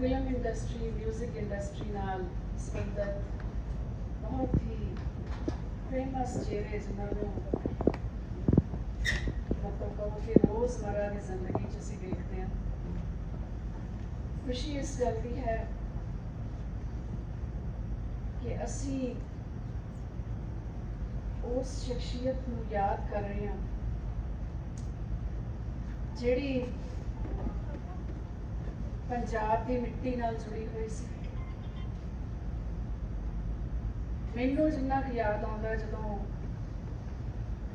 Film industry 뮤직 industry ਨਾਲ ਸੰਬੰਧਿਤ ਬਹੁਤ ਹੀ ਫੇਮਸ ਚਿਹਰੇ ਜਿਨ੍ਹਾਂ ਨੂੰ ਮਤਲਬ ਕਹੋ ਕਿ ਰੋਜ਼ਮਰਰਾ ਦੀ ਜ਼ਿੰਦਗੀ 'ਚ ਅਸੀਂ ਦੇਖਦੇ ਹਾਂ ਖੁਸ਼ੀ ਇਸ ਗੱਲ ਦੀ ਹੈ ਕਿ ਅਸੀਂ ਉਸ ਸ਼ਖਸੀਅਤ ਨੂੰ ਯਾਦ ਕਰ ਰਹੇ ਹਾਂ ਜਿਹੜੀ ਪੰਜਾਬ ਦੀ ਮਿੱਟੀ ਨਾਲ ਜੁੜੀ ਹੋਈ ਸੀ। ਮੈਨੂੰ ਜਿੰਨਾ ਕੁ ਯਾਦ ਆਉਂਦਾ ਜਦੋਂ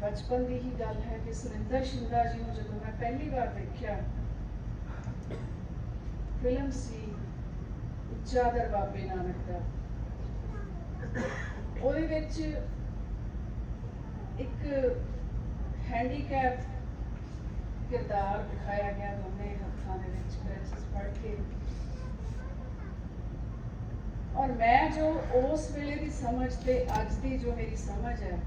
ਬਚਪਨ ਦੀ ਹੀ ਗੱਲ ਹੈ ਕਿ ਸੁਰਿੰਦਰ ਸ਼ਿੰਦਾ ਜੀ ਨੂੰ ਜਦੋਂ ਮੈਂ ਪਹਿਲੀ ਵਾਰ ਦੇਖਿਆ, ਫਿਲਮ ਸੀ ਉੱਚਾ ਦਰ ਬਾਬੇ ਨਾਨਕ ਦਾ ਉਹਦੇ ਵਿੱਚ ਇੱਕ ਹੈਂਡੀਕੈਪ ਕਿਰਦਾਰ ਦਿਖਾਇਆ ਗਿਆ। ਦੋਨੇ ਹੱਥਾਂ ਦੇ ਵਿੱਚ ਕ੍ਰੈਚਸ ਫੜ ਕੇ ਔਰ ਮੈਂ ਜੋ ਉਸ ਵੇਲੇ ਦੀ ਸਮਝ ਤੇ ਅੱਜ ਦੀ ਜੋ ਮੇਰੀ ਸਮਝ ਹੈ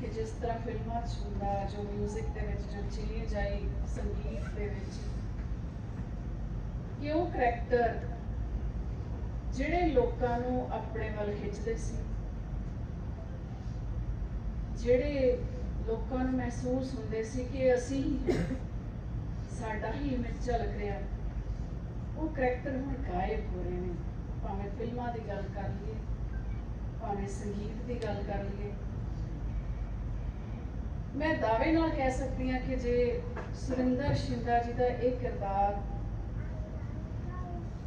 ਕਿ ਜਿਸ ਤਰ੍ਹਾਂ ਫਿਲਮਾਂ 'ਚ ਹੁੰਦਾ, ਜੋ 뮤직 ਦੇ ਵਿੱਚ, ਜੋ ਚੀਜ਼ ਆਈ ਸੰਗੀਤ ਦੇ ਵਿੱਚ ਕਿ ਉਹ ਕਰੈਕਟਰ ਜਿਹੜੇ ਲੋਕਾਂ ਨੂੰ ਆਪਣੇ ਵੱਲ ਖਿੱਚਦੇ ਸੀ? ਜਿਹੜੇ ਲੋਕਾਂ ਨੂੰ ਮਹਿਸੂਸ ਹੁੰਦੇ ਸੀ ਕਿ ਅਸੀਂ ਸਾਡਾ ਹੀ ਇਮੇਜ ਝਲਕ ਰਿਹਾ, ਉਹ ਕਰੈਕਟਰ ਹੁਣ ਗਾਇਬ ਹੋ ਰਹੇ ਨੇ। ਭਾਵੇਂ ਫਿਲਮਾਂ ਦੀ ਗੱਲ ਕਰ ਲਈਏ, ਭਾਵੇਂ ਸੰਗੀਤ ਦੀ ਗੱਲ ਕਰ ਲਈਏ। ਮੈਂ ਦਾਅਵੇ ਨਾਲ ਕਹਿ ਸਕਦੀ ਹਾਂ ਕਿ ਜੇ ਸੁਰਿੰਦਰ ਸ਼ਿੰਦਾ ਜੀ ਦਾ ਇਹ ਕਿਰਦਾਰ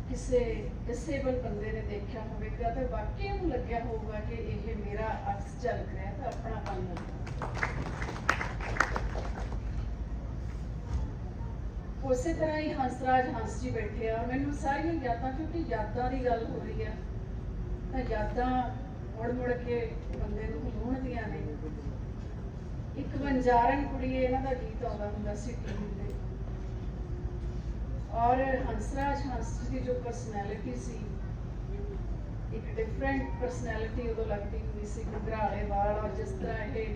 ਕਿਸੇ ਡਿਸੇਬਲ ਬੰਦੇ ਨੇ ਦੇਖਿਆ ਹੋਵੇਗਾ, ਤਾਂ ਵਾਕਈ ਨੂੰ ਲੱਗਿਆ ਹੋਊਗਾ ਕਿ ਇਹ ਮੇਰਾ ਅਕਸ ਝਲਕ ਰਿਹਾ ਤਾਂ ਆਪਣਾ ਕੰਮ ਲੱਗਦਾ ਉਸੇ ਤਰ੍ਹਾਂ ਹੀ ਹੰਸਰਾਜ ਹੰਸ ਜੀ ਬੈਠੇ ਆ ਮੈਨੂੰ ਸਾਰੀਆਂ ਯਾਦਾਂ, ਕਿਉਂਕਿ ਯਾਦਾਂ ਦੀ ਗੱਲ ਹੋ ਰਹੀ ਹੈ ਤਾਂ ਯਾਦਾਂ ਮੁੜ ਮੁੜ ਕੇ ਬੰਦੇ ਨੂੰ ਲੂਣਦੀਆਂ ਨੇ। ਇੱਕ ਵੰਜਾਰਨ ਕੁੜੀ ਇਹਨਾਂ ਦਾ ਗੀਤ ਆਉਂਦਾ ਹੁੰਦਾ ਸੀ ਟੀਵੀ ਤੇ। ਔਰ ਹੰਸਰਾਜ ਹੰਸ ਜੀ ਦੀ ਜੋ ਪਰਸਨੈਲਿਟੀ ਸੀ, ਇੱਕ ਡਿਫਰੈਂਟ ਪਰਸਨੈਲਿਟੀ ਉਦੋਂ ਲੱਗਦੀ ਹੁੰਦੀ ਸੀ ਘੁੰਗਰਾਲੇ ਵਾਲ ਔਰ ਜਿਸ ਤਰ੍ਹਾਂ ਇਹ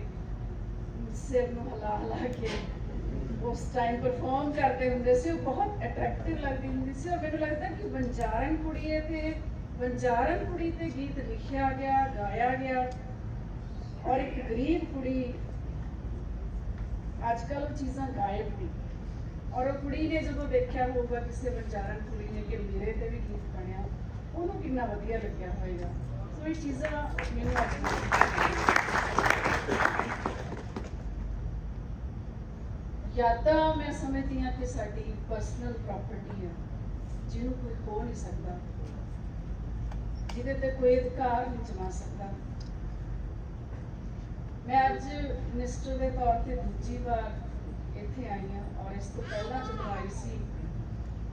ਸਿਰ ਨੂੰ ਹਲਾ ਹਲਾ ਕੇ ਉਸ ਟਾਈਮ ਪਰਫਾਰਮ ਕਰਦੇ ਹੁੰਦੇ ਸੀ ਉਹ ਬਹੁਤ ਅਟਰੈਕਟਿਵ ਲੱਗਦੀ ਹੁੰਦੀ ਸੀ ਔਰ ਮੈਨੂੰ ਲੱਗਦਾ ਕਿ ਵੰਜਾਰਨ ਕੁੜੀ ਹੈ ਤੇ ਵੰਜਾਰਨ ਕੁੜੀ ਤੇ ਗੀਤ ਲਿਖਿਆ ਗਿਆ ਗਾਇਆ ਗਿਆ ਔਰ ਇੱਕ ਗਰੀਬ ਕੁੜੀ ਅੱਜ ਕੱਲ੍ਹ ਉਹ ਚੀਜ਼ਾਂ ਗਾਇਬ ਨੇ ਔਰ ਉਹ ਕੁੜੀ ਨੇ ਜਦੋਂ ਦੇਖਿਆ ਹੋਊਗਾ ਕਿਸੇ ਵੰਜਾਰਨ ਕੁੜੀ ਨੇ ਕਿ ਮੇਰੇ ਤੇ ਵੀ ਗੀਤ ਬਣਿਆ ਉਹਨੂੰ ਕਿੰਨਾ ਵਧੀਆ ਲੱਗਿਆ ਹੋਵੇਗਾ ਸੋ ਇਹ ਚੀਜ਼ਾਂ ਮੈਨੂੰ ਅੱਜ ਯਾਦਾਂ ਮੈਂ ਸਮਝਦੀ ਹਾਂ ਕਿ ਸਾਡੀ ਪਰਸਨਲ ਪ੍ਰਾਪਰਟੀ ਹੈ, ਜਿਹਨੂੰ ਕੋਈ ਖੋ ਨਹੀਂ ਸਕਦਾ, ਜਿਹਦੇ ਤੇ ਕੋਈ ਅਧਿਕਾਰ ਨਹੀਂ ਜਮਾ ਸਕਦਾ। ਮੈਂ ਅੱਜ ਮਿਨਿਸਟਰ ਦੇ ਤੌਰ ਤੇ ਦੂਜੀ ਵਾਰ ਇੱਥੇ ਆਈ ਹਾਂ ਔਰ ਇਸ ਤੋਂ ਪਹਿਲਾਂ ਜਦੋਂ ਆਈ ਸੀ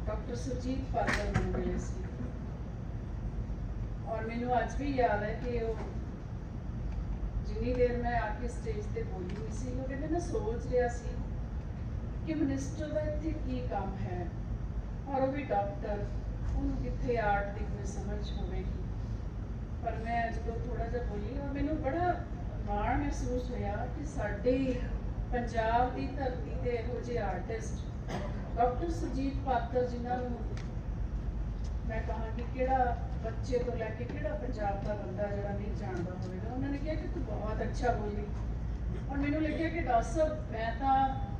ਡਾਕਟਰ ਸੁਰਜੀਤ ਪਾਤਰ ਮੈਨੂੰ ਮਿਲੇ ਸੀ। ਔਰ ਮੈਨੂੰ ਅੱਜ ਵੀ ਯਾਦ ਹੈ ਕਿ ਉਹ ਜਿੰਨੀ ਦੇਰ ਮੈਂ ਆ ਕੇ ਸਟੇਜ ਤੇ ਬੋਲੀ ਹੋਈ ਸੀ, ਉਹ ਕਹਿੰਦੇ ਮੈਂ ਸੋਚ ਰਿਹਾ ਸੀ ਕਿ ਮਿਨਿਸਟਰ ਦਾ ਇੱਥੇ ਕੀ ਕੰਮ ਹੈ? ਔਰ ਉਹ ਵੀ ਡਾਕਟਰ ਉਹਨੂੰ ਕਿੱਥੇ ਆਰਟ ਦੀ ਕੋਈ ਸਮਝ ਹੋਵੇਗੀ। ਪਰ ਮੈਂ ਜਦੋਂ ਥੋੜਾ ਜਿਹਾ ਬੋਲੀ, ਔਰ ਮੈਨੂੰ ਬੜਾ ਮਾਣ ਮਹਿਸੂਸ ਹੋਇਆ ਕਿ ਸਾਡੇ ਪੰਜਾਬ ਦੀ ਧਰਤੀ ਤੇ ਇਹੋ ਜਿਹੇ ਆਰਟਿਸਟ ਡਾਕਟਰ ਸੁਜੀਤ ਪਾਤਰ ਜਿਨ੍ਹਾਂ ਨੂੰ ਮੈਂ ਕਹਾਂਗੀ, ਕਿਹੜਾ ਬੱਚੇ ਤੋਂ ਲੈ ਕੇ ਕਿਹੜਾ ਪੰਜਾਬ ਦਾ ਬੰਦਾ ਜਿਹੜਾ ਨਹੀਂ ਜਾਣਦਾ ਹੋਵੇਗਾ। ਉਹਨਾਂ ਨੇ ਕਿਹਾ ਕਿ ਤੂੰ ਬਹੁਤ ਅੱਛਾ ਬੋਲੀ। ਔਰ ਮੈਨੂੰ ਲੱਗਿਆ ਕਿ ਡਾਕਟਰ ਸਾਹਿਬ, ਮੈਂ ਤਾਂ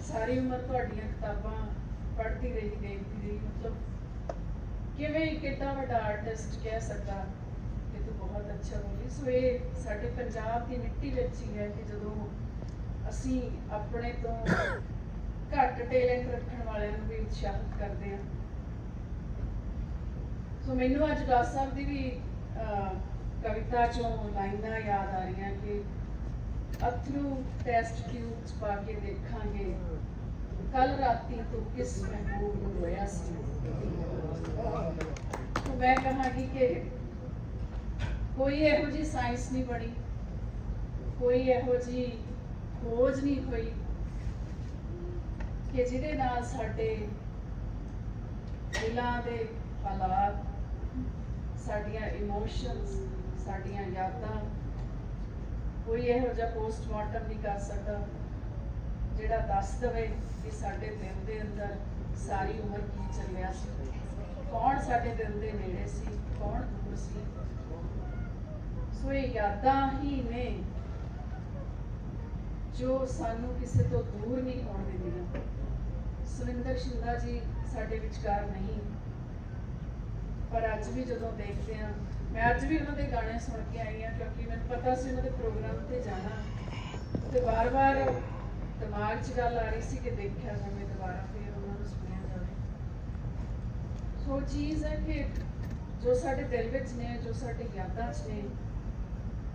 ਸਾਰੀ ਉਮਰ ਤੁਹਾਡੀਆਂ ਕਿਤਾਬਾਂ ਪੜ੍ਹਦੀ ਰਹੀ, ਦੇਖਦੀ ਰਹੀ, ਮਤਲਬ ਕਿਵੇਂ ਕਿੱਡਾ ਵੱਡਾ ਆਰਟਿਸਟ ਕਹਿ ਸਕਦਾ ਕਿ ਤੂੰ ਬਹੁਤ ਅੱਛਾ ਬੋਲੀ ਸੋ ਇਹ ਸਾਡੇ ਪੰਜਾਬ ਦੀ ਮਿੱਟੀ ਵਿੱਚ ਹੀ ਹੈ ਕਿ ਜਦੋਂ ਅਸੀਂ ਆਪਣੇ ਤੋਂ ਘੱਟ ਟੈਲੈਂਟ ਰੱਖਣ ਵਾਲਿਆਂ ਨੂੰ ਵੀ ਉਤਸ਼ਾਹਿਤ ਕਰਦੇ ਹਾਂ। ਸੋ ਮੈਨੂੰ ਅੱਜ ਦਾਸ ਸਾਹਿਬ ਦੀ ਵੀ ਕਵਿਤਾ ਚੋਂ ਲਾਈਨਾਂ ਯਾਦ ਆ ਰਹੀਆਂ ਕਿ ਅਥਰੂ ਟੈਸਟ ਟਿਊਬ ਪਾ ਕੇ ਦੇਖਾਂਗੇ। ਕੱਲ ਰਾਤੀ ਤੂੰ ਕਿਸ ਮਹਿਬੂਬ ਨੂੰ ਰੋਇਆ ਸੀ? ਤਾਂ ਮੈਂ ਕਹਾਂਗੀ ਕਿ ਕੋਈ ਇਹੋ ਜੀ ਸਾਇੰਸ ਨਹੀਂ ਬਣੀ, ਕੋਈ ਇਹੋ ਜੀ ਖੋਜ ਨਹੀਂ ਹੋਈ ਕਿ ਜਿਹਦੇ ਨਾਲ ਸਾਡੇ ਦਿਲਾਂ ਦੇ ਹਾਲਾਤ, ਸਾਡੀਆਂ ਇਮੋਸ਼ਨਸ ਸਾਡੀਆਂ ਯਾਦਾਂ ਕੋਈ ਇਹੋ ਜਿਹਾ ਪੋਸਟਮਾਰਟਮ ਨਹੀਂ ਕਰ ਸਕਦਾ ਜਿਹੜਾ ਦੱਸ ਦਵੇ ਕਿ ਸਾਡੇ ਦਿਲ ਦੇ ਅੰਦਰ ਸਾਰੀ ਉਮਰ ਕੀ ਚੱਲਿਆ ਸੀ। ਕੌਣ ਸਾਡੇ ਦਿਲ ਦੇ ਨੇੜੇ ਸੀ, ਕੌਣ ਦੂਰ ਸੀ। ਸੋ ਇਹ ਯਾਦਾਂ ਹੀ ਨੇ ਜੋ ਸਾਨੂੰ ਕਿਸੇ ਤੋਂ ਦੂਰ ਨਹੀਂ ਹੋਣ ਦਿੰਦੀਆਂ। ਸੁਰਿੰਦਰ ਸ਼ਿੰਦਾ ਜੀ ਸਾਡੇ ਵਿਚਕਾਰ ਨਹੀਂ। ਪਰ ਅੱਜ ਵੀ ਜਦੋਂ ਦੇਖਦੇ ਆ ਮੈਂ ਅੱਜ ਵੀ ਉਹਨਾਂ ਦੇ ਗਾਣੇ ਸੁਣ ਕੇ ਆਈ ਆ ਕਿਉਂਕਿ ਮੈਨੂੰ ਪਤਾ ਸੀ ਉਹਨਾਂ ਦੇ ਪ੍ਰੋਗਰਾਮ ਤੇ ਜਾਣਾ। ਤੇ ਵਾਰ-ਵਾਰ ਦਿਮਾਗ 'ਚ ਗੱਲ ਆ ਰਹੀ ਸੀ ਕਿ ਦੇਖਿਆ ਜਾਵੇ ਦੁਬਾਰਾ ਫਿਰ ਉਹਨਾਂ ਨੂੰ ਸੁਣਿਆ ਜਾਵੇ। ਸੋ ਚੀਜ਼ ਹੈ ਕਿ ਜੋ ਸਾਡੇ ਦਿਲ ਵਿੱਚ ਨੇ, ਜੋ ਸਾਡੇ ਯਾਦਾਂ 'ਚ ਨੇ,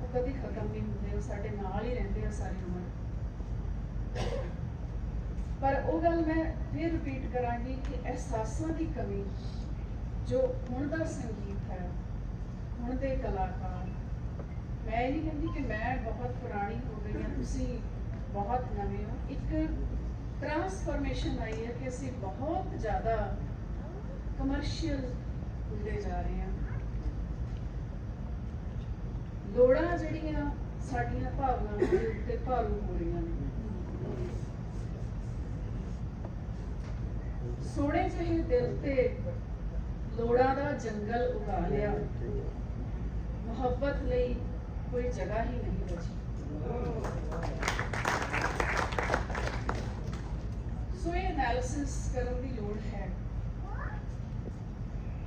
ਉਹ ਕਦੀ ਖਤਮ ਨਹੀਂ ਹੁੰਦੇ, ਉਹ ਸਾਡੇ ਨਾਲ ਹੀ ਰਹਿੰਦੇ ਆ ਸਾਰੀ ਉਮਰ। ਪਰ ਉਹ ਗੱਲ ਮੈਂ ਫਿਰ ਰਿਪੀਟ ਕਰਾਂਗੀ ਕਿ ਅਹਿਸਾਸਾਂ ਦੀ ਕਮੀ ਜੋ ਹੁਣ ਦਾ ਸੰਗੀਤ ਹੈ, ਹੁਣ ਦੇ ਕਲਾਕਾਰ, ਮੈਂ ਇਹ ਨਹੀਂ ਕਹਿੰਦੀ ਕਿ ਮੈਂ ਬਹੁਤ ਪੁਰਾਣੀ ਹੋ ਗਈ ਹਾਂ, ਤੁਸੀਂ ਬਹੁਤ ਨਵੇਂ ਹੋ। ਇੱਕ ਟਰਾਂਸਫਰਮੇਸ਼ਨ ਆਈ ਹੈ ਕਿ ਅਸੀਂ ਬਹੁਤ ਜ਼ਿਆਦਾ ਕਮਰਸ਼ੀਅਲ ਹੁੰਦੇ ਜਾ ਰਹੇ ਹਾਂ। ਲੋੜਾਂ ਜਿਹੜੀਆਂ ਸਾਡੀਆਂ ਭਾਵਨਾਵਾਂ ਦੇ ਉੱਤੇ ਭਾਰੂ ਹੋ ਰਹੀਆਂ ਨੇ। ਸੋਹਣੇ ਜਿਹੇ ਦਿਲ ਤੇ ਲੋੜਾਂ ਦਾ ਜੰਗਲ ਉਗਾ ਲਿਆ। ਮੁਹੱਬਤ ਲਈ ਕੋਈ ਜਗ੍ਹਾ ਹੀ ਨਹੀਂ ਬਚੀ। ਸੋ ਇਹ ਐਨਾਲਿਸਿਸ ਕਰਨ ਦੀ ਲੋੜ ਹੈ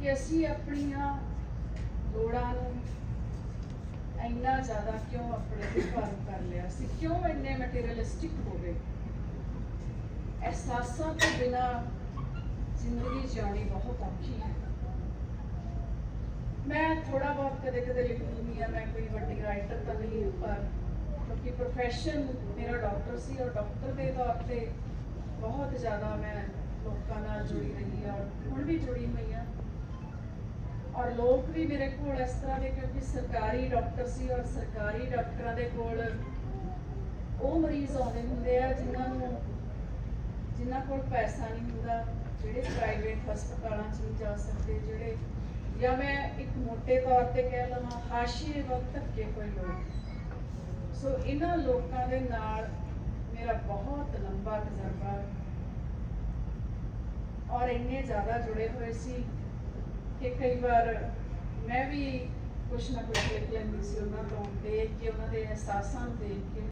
ਕਿ ਅਸੀਂ ਆਪਣੀਆਂ ਲੋੜਾਂ ਨੂੰ ਇੰਨਾ ਜ਼ਿਆਦਾ ਕਿਉਂ ਆਪਣੇ ਤੇ ਭਾਰੂ ਕਰ ਲਿਆ ਸੀ? ਕਿਉਂ ਇੰਨੇ ਮਟੀਰੀਅਲਿਸਟਿਕ ਹੋ ਗਏ? ਅਹਿਸਾਸਾਂ ਤੋਂ ਬਿਨਾ ਜ਼ਿੰਦਗੀ ਜਿਉਣੀ ਬਹੁਤ ਔਖੀ ਹੈ। ਮੈਂ ਥੋੜਾ ਬਹੁਤ ਕਦੇ ਕਦੇ ਲਿਖਦੀ ਹਾਂ, ਮੈਂ ਕੋਈ ਵੱਡੀ ਰਾਈਟਰ ਤਾਂ ਨਹੀਂ, ਪਰ ਕਿਉਂਕਿ ਪ੍ਰੋਫੈਸ਼ਨ ਮੇਰਾ ਡਾਕਟਰ ਸੀ ਔਰ ਡਾਕਟਰ ਦੇ ਤੌਰ ਤੇ ਬਹੁਤ ਜ਼ਿਆਦਾ ਮੈਂ ਲੋਕਾਂ ਨਾਲ ਜੁੜੀ ਰਹੀ ਹਾਂ ਔਰ ਹੁਣ ਵੀ ਜੁੜੀ ਹੋਈ ਹਾਂ। ਔਰ ਲੋਕ ਵੀ ਮੇਰੇ ਕੋਲ ਇਸ ਤਰ੍ਹਾਂ ਦੇ ਕਿਉਂਕਿ ਸਰਕਾਰੀ ਡਾਕਟਰ ਸੀ ਔਰ ਸਰਕਾਰੀ ਡਾਕਟਰਾਂ ਦੇ ਕੋਲ ਉਹ ਮਰੀਜ਼ ਆਉਂਦੇ ਹੁੰਦੇ ਆ ਜਿਨ੍ਹਾਂ ਨੂੰ, ਜਿਨ੍ਹਾਂ ਕੋਲ ਪੈਸਾ ਨਹੀਂ ਹੁੰਦਾ, ਜਿਹੜੇ ਪ੍ਰਾਈਵੇਟ ਹਸਪਤਾਲਾਂ 'ਚ ਨਹੀਂ ਜਾ ਸਕਦੇ, ਜਿਹੜੇ ਜਾਂ ਮੈਂ ਇੱਕ ਮੋਟੇ ਤੌਰ ਤੇ ਕਹਿ ਲਵਾਂ ਹਾਸ਼ੀਏ ਵੱਲ ਧੱਕੇ ਹੋਏ ਲੋਕ। ਸੋ ਇਹਨਾਂ ਲੋਕਾਂ ਦੇ ਨਾਲ ਮੇਰਾ ਬਹੁਤ ਲੰਬਾ ਤਜਰਬਾ ਔਰ ਇੰਨੇ ਜ਼ਿਆਦਾ ਜੁੜੇ ਹੋਏ ਸੀ ਕਿ ਕਈ ਵਾਰ ਮੈਂ ਵੀ ਕੁਛ ਨਾ ਕੁਛ ਲਿਖ ਲੈਂਦੀ ਸੀ ਉਹਨਾਂ ਤੋਂ, ਦੇਖ ਕੇ ਉਹਨਾਂ ਦੇ ਅਹਿਸਾਸਾਂ ਨੂੰ ਦੇਖ ਕੇ।